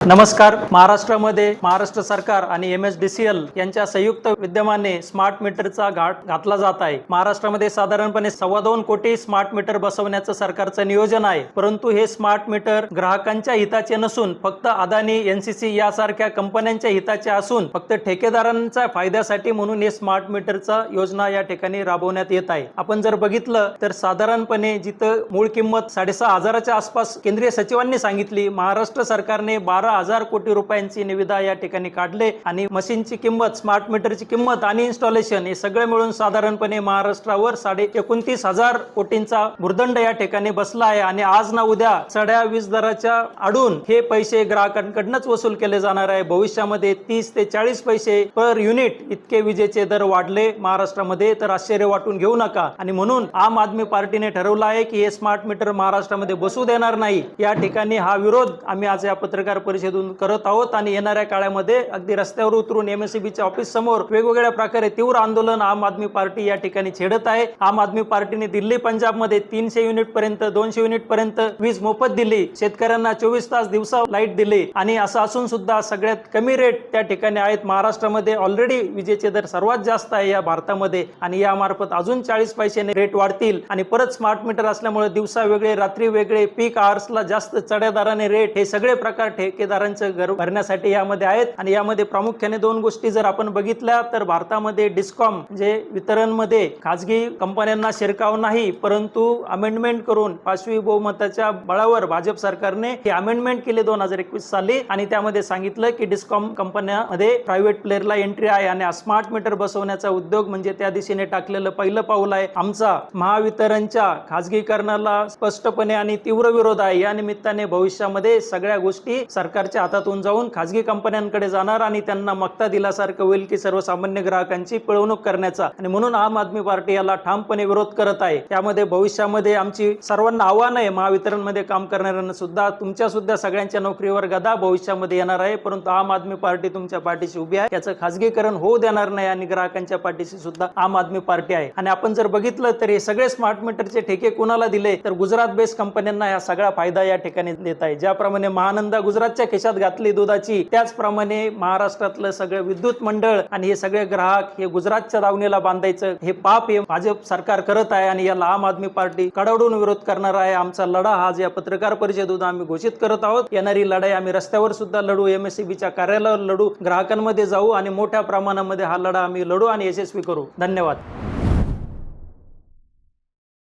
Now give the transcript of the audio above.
नमस्कार. महाराष्ट्रामध्ये महाराष्ट्र सरकार आणि M S D C L यांच्या संयुक्त विद्यमाने स्मार्ट मीटरचा घाट घातला जात आहे. महाराष्ट्रामध्ये साधारणपणे सव्वा दोन कोटी स्मार्ट मीटर बसवण्याचं सरकारचं नियोजन आहे. परंतु हे स्मार्ट मीटर ग्राहकांच्या हिताचे नसून फक्त अदानी एनसीसी यासारख्या कंपन्यांच्या हिताचे असून फक्त ठेकेदारांच्या फायद्यासाठी म्हणून हे स्मार्ट मीटरचा योजना या ठिकाणी राबवण्यात येत आहे. आपण जर बघितलं तर साधारणपणे जिथं मूळ किंमत साडेसहा हजाराच्या आसपास केंद्रीय सचिवांनी सांगितली महाराष्ट्र सरकारने बारा हजार कोटी रुपयांची निविदा या ठिकाणी काढले आणि मशीनची किंमत स्मार्ट मीटरची किंमत आणि इन्स्टॉलेशन हे सगळे मिळून साधारणपणे महाराष्ट्रावर साडे एकोणतीस हजार कोटींचा भूर्दंड या ठिकाणी बसला आहे. आणि आज ना उद्या चढ्या वीज दराच्या आडून हे पैसे ग्राहकांकडनंच वसूल केले जाणार आहे. भविष्यामध्ये तीस ते चाळीस पैसे पर युनिट इतके विजेचे दर वाढले महाराष्ट्रामध्ये तर आश्चर्य वाटून घेऊ नका. आणि म्हणून आम आदमी पार्टीने ठरवलं आहे की हे स्मार्ट मीटर महाराष्ट्रामध्ये बसू देणार नाही. या ठिकाणी हा विरोध आम्ही आज या पत्रकार परिषदेतून करत आहोत आणि येणाऱ्या काळामध्ये अगदी रस्त्यावर उतरून एमएससीबीच्या ऑफिस समोर वेगवेगळ्या प्रकारे तीव्र आंदोलन आम आदमी पार्टी या ठिकाणी छेडत आहे. आम आदमी पार्टीने दिल्ली पंजाबमध्ये तीनशे युनिट पर्यंत दोनशे युनिट पर्यंत वीज मोफत दिली. शेतकऱ्यांना चोवीस तास दिवसा लाइट दिली आणि असं असून सुद्धा सगळ्यात कमी रेट त्या ठिकाणी आहेत. महाराष्ट्रामध्ये ऑलरेडी विजेचे दर सर्वात जास्त आहे या भारतामध्ये आणि यामार्फत अजून चाळीस पैशाने रेट वाढतील आणि परत स्मार्ट मीटर असल्यामुळे दिवसा वेगळे रात्री वेगळे पीक आवर्सला जास्त चढ्या दराने रेट हे सगळे प्रकार ठेकेदारांचं घर भरण्यासाठी यामध्ये आहेत. आणि यामध्ये प्रामुख्याने दोन गोष्टी जर आपण बघितल्या तर भारतामध्ये डिस्कॉम म्हणजे वितरणमध्ये खाजगी कंपन्यांना शिरकाव नाही परंतु अमेंडमेंट करून पाचवी बहुमताच्या बळावर भाजप सरकारने हे अमेंडमेंट केले दोन हजार एकवीस साली. आणि त्यामध्ये सांगितलं की डिस्कॉम कंपन्यामध्ये प्रायव्हेट प्लेअरला एंट्री आहे आणि स्मार्ट मीटर बसवण्याचा उद्योग म्हणजे त्या दिशेने टाकलेलं पहिलं पाऊल आहे. आमचा महावितरणच्या खाजगीकरणाला स्पष्टपणे आणि तीव्र विरोध आहे. या निमित्ताने भविष्यामध्ये सगळ्या गोष्टी सरकार सरकारच्या हातातून जाऊन खाजगी कंपन्यांकडे जाणार आणि त्यांना मक्ता दिल्यासारखं होईल की सर्वसामान्य ग्राहकांची पिळवणूक करण्याचा. आणि म्हणून आम आदमी पार्टी याला ठामपणे विरोध करत आहे. त्यामध्ये भविष्यामध्ये आमची सर्वांना आव्हान आहे. महावितरणमध्ये काम करणाऱ्यांना सुद्धा तुमच्या सुद्धा सगळ्यांच्या नोकरीवर गदा भविष्यामध्ये येणार आहे. परंतु आम आदमी पार्टी तुमच्या पाठीशी उभी आहे. याचं खाजगीकरण होऊ देणार नाही आणि ग्राहकांच्या पाठीशी सुद्धा आम आदमी पार्टी आहे. आणि आपण जर बघितलं तर हे सगळे स्मार्ट मीटरचे ठेके कुणाला दिले? तर गुजरात बेस्ड कंपन्यांना हा सगळा फायदा या ठिकाणी देत आहे. ज्याप्रमाणे महानंदा गुजरातच्या खिशात घातली दुधाची. त्याचप्रमाणे महाराष्ट्रातलं सगळं विद्युत मंडळ आणि हे सगळे ग्राहक हे गुजरातच्या दावणीला बांधायचं. हे पाप हे भाजप सरकार करत आहे आणि याला आम आदमी पार्टी कडवडून विरोध करणार आहे. आमचा लढा आज या पत्रकार परिषदेतून आम्ही घोषित करत आहोत. येणारी लढाई आम्ही रस्त्यावर सुद्धा लढू. एमएससीबीच्या कार्यालयावर लढू. ग्राहकांमध्ये जाऊ आणि मोठ्या प्रमाणामध्ये हा लढा आम्ही लढू आणि यशस्वी करू. धन्यवाद.